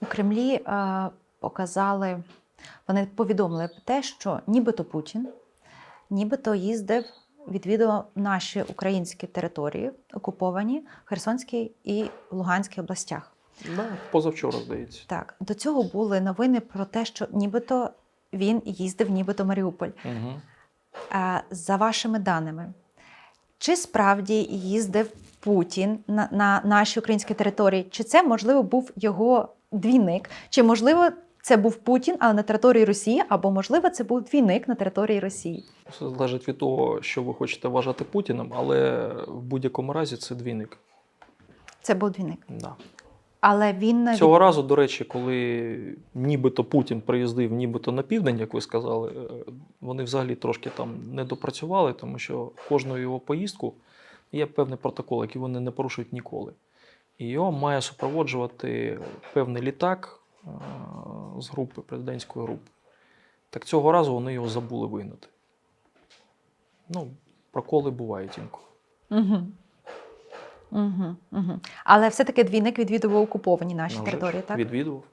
У Кремлі е, показали, вони повідомили про те, що нібито Путін нібито їздив, відвідував наші українські території, окуповані в Херсонській і Луганській областях. Да, позавчора, здається. Так, до цього були новини про те, що нібито він їздив, нібито Маріуполь. Угу. Е, За вашими даними, чи справді їздив Путін на, на наші українські території? Чи це, можливо, був його двійник? Чи, можливо, це був Путін, але на території Росії, або, можливо, це був двійник на території Росії? Все залежить від того, що ви хочете вважати Путіним, але в будь-якому разі це двійник. Це був двійник. Да. Але він Цього разу, до речі, коли нібито Путін приїздив нібито на південь, як ви сказали, е, вони взагалі трошки там не допрацювали, тому що кожну його поїздку є певний протокол, який вони не порушують ніколи. І його має супроводжувати певний літак е, з групи, президентської групи. Так цього разу вони його забули вигнати. Ну, проколи бувають інколи. Угу. Угу, угу. Але все-таки двійник відвідував окуповані наші території, так? Відвідував.